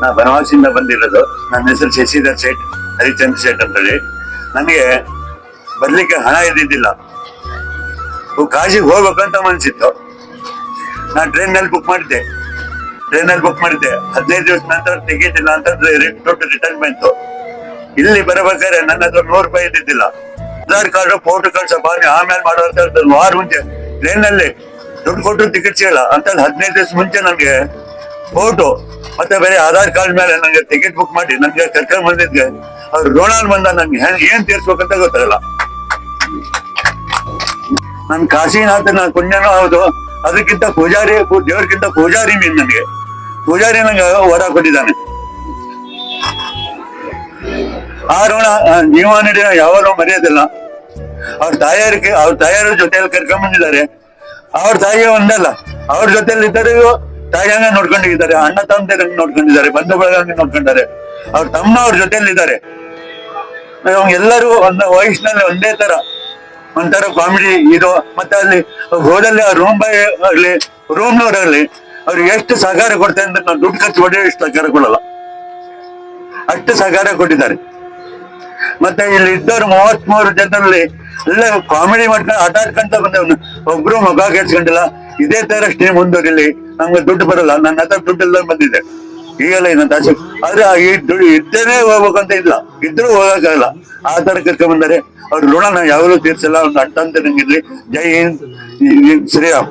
ನಾ ಬನವಾಸಿಯಿಂದ ಬಂದಿರೋದು. ನನ್ನ ಹೆಸರು ಶಶಿಧರ್ ಶೇಟ್, ಹರಿಚಂದ್ರ ಶೇಟ್ ಅಂತೇಳಿ ನನಗೆ ಬರ್ಲಿಕ್ಕೆ ಹಣ ಇದ್ದಿದ್ದಿಲ್ಲ. ಕಾಶಿಗೆ ಹೋಗ್ಬೇಕಂತ ಮನ್ಸಿತ್ತು. ನಾ ಟ್ರೈನ್ನಲ್ಲಿ ಬುಕ್ ಮಾಡಿದ್ದೆ. ಟ್ರೈನ್ನಲ್ಲಿ ಬುಕ್ ಮಾಡಿದ್ದೆ. ಹದಿನೈದು ದಿವಸ ನಂತರ ಟಿಕೆಟ್ ಇಲ್ಲ ಅಂತ ಟೋಟಲ್ ರಿಟರ್ನ್ ಬಂತು ಇಲ್ಲಿ ಬರಬೇಕಾದ್ರೆ ನನ್ನ ಹತ್ರ ನೂರು ರೂಪಾಯಿ ಇದ್ದಿದ್ದಿಲ್ಲ. ಆಧಾರ್ ಕಾರ್ಡ್ ಫೋಟೋ ಕಳ್ಸ ಬಾರಿ ಆಮೇಲೆ ಮಾಡೋ ಅಂತ. ವಾರ ಮುಂಚೆ ಟ್ರೈನ್ನಲ್ಲಿ ದುಡ್ಡು ಕೊಟ್ಟು ಟಿಕೆಟ್ ಸಿಗಲ್ಲ. ಅಂತ ಹದಿನೈದು ದಿವಸ ಮುಂಚೆ ನನಗೆ ಫೋಟೋ ಮತ್ತೆ ಬೇರೆ ಆಧಾರ್ ಕಾರ್ಡ್ ಮೇಲೆ ನಂಗೆ ಟಿಕೆಟ್ ಬುಕ್ ಮಾಡಿ ನನ್ಗೆ ಕರ್ಕೊಂಡ್ ಬಂದಿದ್ದೆ. ಅವ್ರು ರೋಣಾಲ್ ಬಂದ ನಂಗೆ ಹೆಂಗ್- ಏನ್ ತೀರ್ಸ್ಬೇಕಂತ ಗೊತ್ತಾಗಲ್ಲ ನನ್ ಕಾಶಿನಾಥ ನನ್ ಪುಣ್ಯನೂ ಹೌದು, ಅದಕ್ಕಿಂತ ಪೂಜಾರಿ ದೇವ್ರಿಗಿಂತ ಪೂಜಾರಿ ಮೀನ್ ನನಗೆ ಪೂಜಾರಿ ನಂಗೆ ವರ ಕೊಟ್ಟಿದ್ದಾನೆ. ಆ ಋಣ ನೀವು ನಡೆಯ ಯಾವಾಗಲೂ ಮರೆಯೋದಿಲ್ಲ. ಅವ್ರ ತಾಯಿಯರಿಗೆ, ಅವ್ರ ತಾಯಿಯರ ಜೊತೆಯಲ್ಲಿ ಕರ್ಕೊಂಡ್ ಬಂದಿದ್ದಾರೆ. ಅವ್ರ ತಾಯಿಯ ಒಂದಲ್ಲ, ಅವ್ರ ಜೊತೆಯಲ್ಲಿ ಇದ್ದಾರೆ ತಾಯಿಯಂಗ ನೋಡ್ಕೊಂಡಿದ್ದಾರೆ, ಅಣ್ಣ ತಮ್ಮದಿರಂಗ್ ನೋಡ್ಕೊಂಡಿದ್ದಾರೆ, ಬಂಧು ಬಳಗಂಗೆ ನೋಡ್ಕೊಂಡಿದ್ದಾರೆ. ಅವ್ರ ತಮ್ಮ ಅವ್ರ ಜೊತೆಯಲ್ಲಿದ್ದಾರೆ. ಎಲ್ಲರೂ ಒಂದು ವಯಸ್ಸಿನಲ್ಲಿ ಒಂದೇ ತರ, ಒಂಥರ ಕಾಮಿಡಿ ಇದು. ಮತ್ತೆ ಅಲ್ಲಿ ಹೋದಲ್ಲಿ ಆ ರೂಮ್ ಬಾಯ್ ಆಗ್ಲಿ ನೋಡಲಿ ಅವ್ರಿಗೆ ಎಷ್ಟು ಸಹಕಾರ ಕೊಡ್ತಾರೆ ಅಂದ್ರೆ ನಾವು ದುಡ್ಡು ಖರ್ಚು ಮಾಡಿ ಎಷ್ಟು ಸಹಕಾರ ಕೊಡಲ್ಲ. ಅಷ್ಟು ಸಹಕಾರ ಕೊಟ್ಟಿದ್ದಾರೆ. ಮತ್ತೆ ಇಲ್ಲಿ ಇದ್ದವ್ರು ಮೂವತ್ತ್ ಜನರಲ್ಲಿ ಎಲ್ಲ ಕಾಮಿಡಿ ಮಾಡ್ಕೊಂಡು ಆಟ ಆಡ್ಕೊಂತ ಬಂದವನು. ಒಬ್ರು ಮಗ ಕೆಡ್ಸ್ಕೊಂಡಿಲ್ಲ ಇದೇ ತರ ಅಷ್ಟೇ ಮುಂದುವರಿಲಿ ನಮ್ಗೆ ದುಡ್ಡು ಬರಲ್ಲ. ನನ್ನ ಹತ್ರ ದುಡ್ಡು ಎಲ್ಲ ಬಂದಿದೆ. ಈಗಲ್ಲ ಇನ್ನೊಂದು ಆಸೆ ಆದ್ರೆ ಈ ದುಡ್ಡು ಇದ್ದೇನೆ ಹೋಗ್ಬೇಕಂತ ಇಲ್ಲ. ಇದ್ರೂ ಹೋಗಕ್ಕಾಗಲ್ಲ. ಆ ತರ ಕರ್ಕೊಂಡ್ ಬಂದರೆ ಅವ್ರ ಋಣ ನಾವು ಯಾವಾಗಲೂ ತೀರ್ಸಲ್ಲ. ಒಂದು ಅಟ್ಟಂತ ನಂಗಿರ್ಲಿ ಜೈ ಹಿಂದ್. ಶ್ರೀರಾಮ್.